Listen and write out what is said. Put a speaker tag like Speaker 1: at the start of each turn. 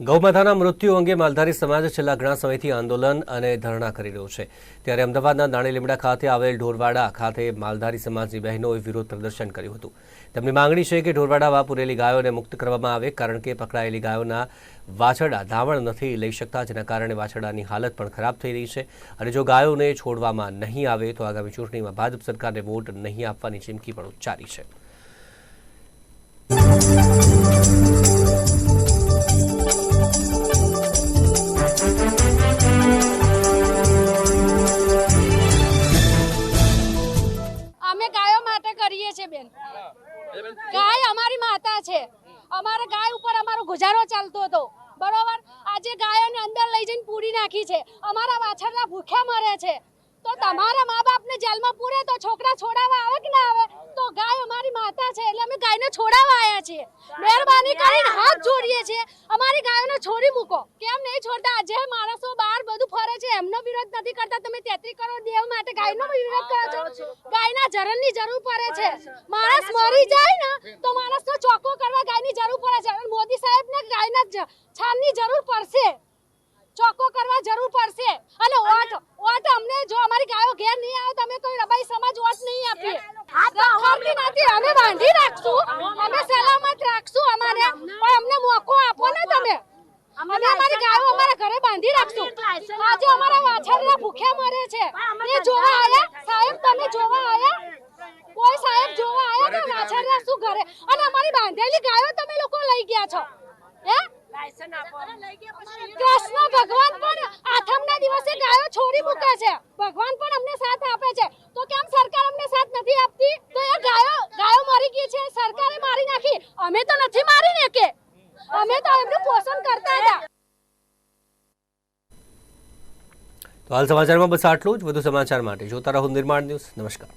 Speaker 1: ગૌમાતાના મૃત્યુ અંગે માલધારી સમાજ છેલ્લા ઘણા સમયથી આંદોલન અને ધરણા કરી રહ્યો છે. ત્યારે અમદાવાદના દાણી લીમડા ખાતે આવેલ ઢોરવાડા ખાતે માલધારી સમાજની બહેનોએ વિરોધ પ્રદર્શન કર્યું હતું. તેમની માંગણી છે કે ઢોરવાડામાં પૂરેલી ગાયોને મુક્ત કરવામાં આવે, કારણ કે પકડાયેલી ગાયોના વાછરડા ધાવણ નથી લઈ શકતા, જેના કારણે વાછરડાની હાલત પણ ખરાબ થઈ રહી છે. અને જો ગાયોને છોડવામાં નહીં આવે, તો આગામી ચૂંટણીમાં ભાજપ સરકારને વોટ નહીં આપવાની ચીમકી પણ ઉચ્ચારી છે.
Speaker 2: કરીએ છીએ બેન. ગાય અમારી માતા છે. અમારા ગાય ઉપર અમારો ગુજારો ચાલતો હતો. બરોબર? આજે ગાયોને અંદર લઈ જઈને પૂરી નાખી છે. અમારા વાછરડા ભૂખ્યા મરે છે. તો તમારા મા બાપને જેલમાં પૂરે તો છોકરા છોડાવવા આવે કે ના આવે? તો ગાય અમારી માતા છે એટલે અમે ગાયને છોડાવવા આવ્યા છીએ. મહેરબાની કરીને હાથ જોડીએ છીએ. અમારી ગાયોને છોડી મૂકો. કેમ નહીં છોડતા? જે માણસો બહાર બધું ફરે છે એમનો વિરોધ નથી કરતા તમે તેત્રી કરોડ દેવ માટે ગાયનો વિરોધ કરો છો. ગાયના જરણની જરૂર પડે છે. માણસ મરી જાય ને તો માણસનો ચોકો કરવા ગાયની જરૂર પડે છે. અને મોદી સાહેબને ગાયના છાણની જરૂર પડશે. ચોખ્ખો કરવા જરૂર પડશે. અને ઓટ ઓટ અમને જો અમારી ગાયો ઘેર નહીં આવે તમે કોઈ રબાઈ સમાજ ઓટ નહીં આપીએ. રખડતી નથી અમે બાંધી રાખશું અમે સલામત રાખશું અમારે પણ અમને મોકો આપો ને તમે અમે અમારી ગાયો અમારા ઘરે બાંધી રાખશું. આજે અમારા વાછરડા ભૂખ્યા મરે છે. એ જોવા આયા? સાહેબ તમે જોવા આયા? કોઈ સાહેબ જોવા આયા ને? વાછરડા શું ઘરે અને અમારી બાંધેલી ગાયો તમે લોકો લઈ ગયા છો. હે? કૃષ્ણ ભગવાન પણ આઠમના દિવસે ગાયો છોડી મૂકે છે. ભગવાન પણ અમને સાથ આપે છે. તો કેમ સરકાર અમને સાથ નથી આપતી? તો એ ગાયો ગાયો મરી ગઈ છે. સરકારે મારી નાખી. અમે તો નથી મારી ને કે અમે તો એમનું પોષણ કરતા હતા
Speaker 1: તો હાલ સમાચારમાં બસ આટલું જ. વધુ સમાચાર માટે જોતા રહો નિર્માણ ન્યૂઝ. નમસ્કાર.